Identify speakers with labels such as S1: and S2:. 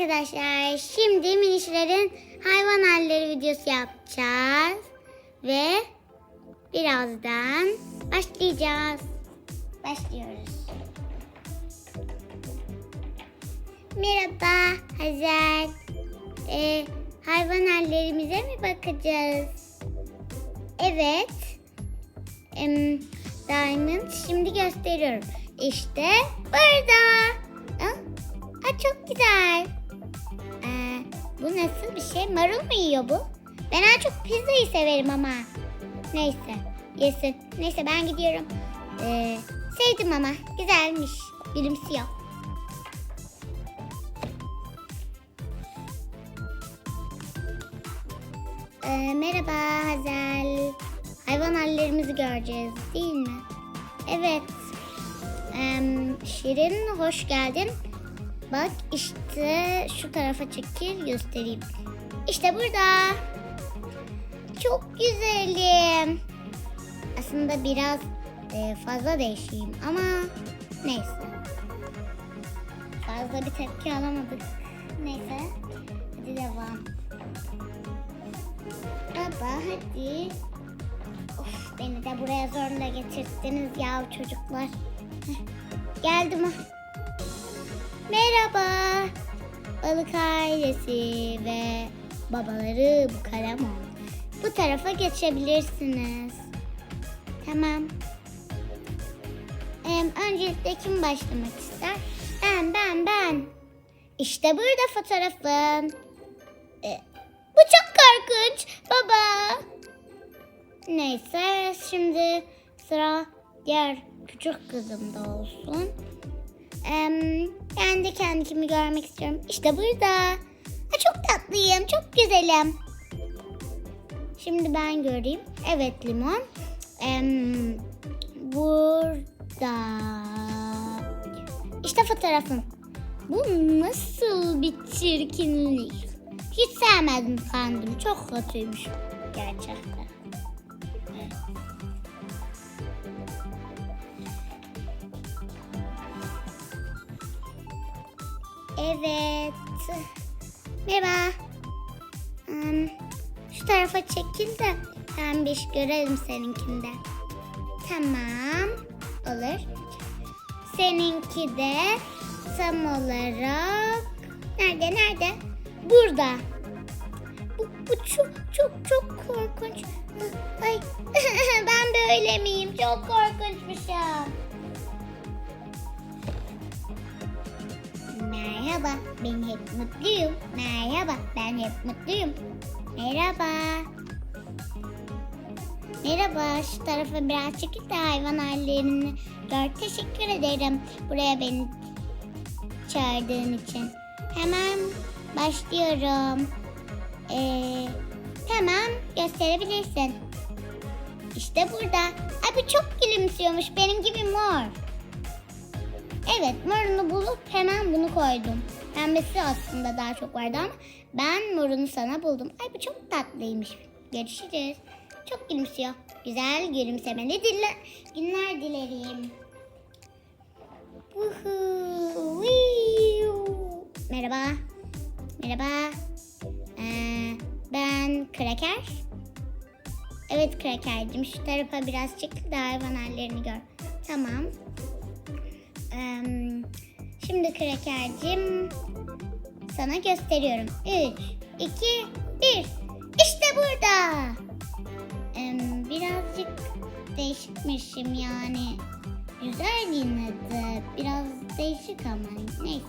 S1: arkadaşlar. Şimdi minişlerin hayvan halleri videosu yapacağız. Ve birazdan başlayacağız. Başlıyoruz. Merhaba Hazel. Ee, hayvan hallerimize mi bakacağız? Evet. Em, Diamond şimdi gösteriyorum. İşte burada. Aa, aa, çok güzel. Ee, bu nasıl bir şey? Marul mu yiyor bu? Ben en çok pizzayı severim ama. Neyse yesin. Neyse ben gidiyorum. Ee, sevdim ama güzelmiş. Gülümsüyor. Ee, merhaba Hazel. Hayvan hallerimizi göreceğiz değil mi? Evet. Em, Şirin hoş geldin. Bak işte şu tarafa çekil göstereyim. İşte burada. Çok güzelim. Aslında biraz e, fazla değişeyim ama neyse. Fazla bir tepki alamadık. Neyse. Hadi devam. Baba hadi. Of beni de buraya zorla getirdiniz ya çocuklar. Heh, Geldim. Balık ailesi ve babaları bu kalemon. Bu tarafa geçebilirsiniz. Tamam. Em, öncelikle kim başlamak ister? Ben, ben, ben. İşte burada fotoğrafın. E, bu çok korkunç baba. Neyse şimdi sıra diğer küçük kızımda olsun. De kendimi görmek istiyorum. İşte burada. Ha, çok tatlıyım, çok güzelim. Şimdi ben göreyim. Evet limon. Burada. İşte fotoğrafım. Bu nasıl bir çirkinlik? Hiç sevmedim kendim. Çok kötüymüş gerçekten. Evet. Merhaba. Hmm, şu tarafa çekil de ben bir iş görelim seninkinde. Tamam. Olur. Seninki de tam olarak nerede nerede? Burada. Bu, bu çok çok çok korkunç. Ay ben böyle miyim? Çok korkunçmuşum. Merhaba, ben hep mutluyum. Merhaba, ben hep mutluyum. Merhaba. Merhaba, şu tarafa biraz çekil de hayvan hallerini gör. Teşekkür ederim buraya beni çağırdığın için. Hemen başlıyorum. Ee, tamam, gösterebilirsin. İşte burada. Ay bu çok gülümsüyormuş, benim gibi mor. Evet morunu bulup hemen bunu koydum. Pembesi aslında daha çok vardı ama ben morunu sana buldum. Ay bu çok tatlıymış. Görüşürüz. Çok gülümsüyor. Güzel gülümsemeli dille günler dilerim. Merhaba. Merhaba. Ee, ben Kraker. Evet Kraker'cim şu tarafa biraz çekil de hayvan hallerini gör. Tamam. Şimdi Kraker'cim sana gösteriyorum. 3, 2, 1. İşte burada. Birazcık değişikmişim yani. Güzel yine de. Biraz değişik ama neyse.